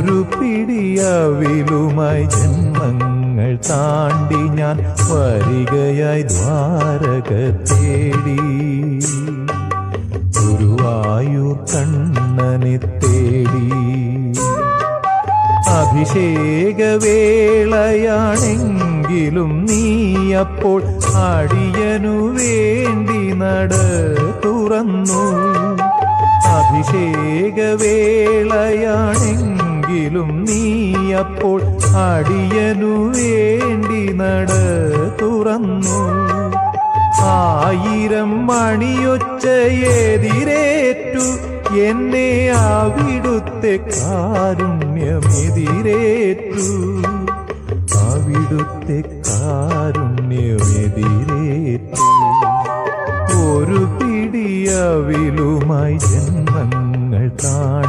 ഒരു പിടിയവിലുമായി ജന്മങ്ങൾ താണ്ടി ഞാൻ വരികയായി ദ്വാരക തേടി. ഗുരുവായൂർ കണ്ണനെ തേടി. അഭിഷേകവേളയാണെങ്കിലും നീ അപ്പോൾ അടിയനു വേണ്ടി നട തുറന്നു. അഭിഷേകവേളയാണെങ്കിലും നീ അപ്പോൾ അടിയനു വേണ്ടി നട തുറന്നു. ആയിരം മണിയൊച്ചയെതിരേറ്റു എന്നെ അവിടുത്തെ കാരുണ്യമെതിരേറ്റു. അവിടുത്തെ കാരുണ്യമെതിരേറ്റു. ഒരു പിടിയവിലുമായി ജന്മങ്ങൾ വ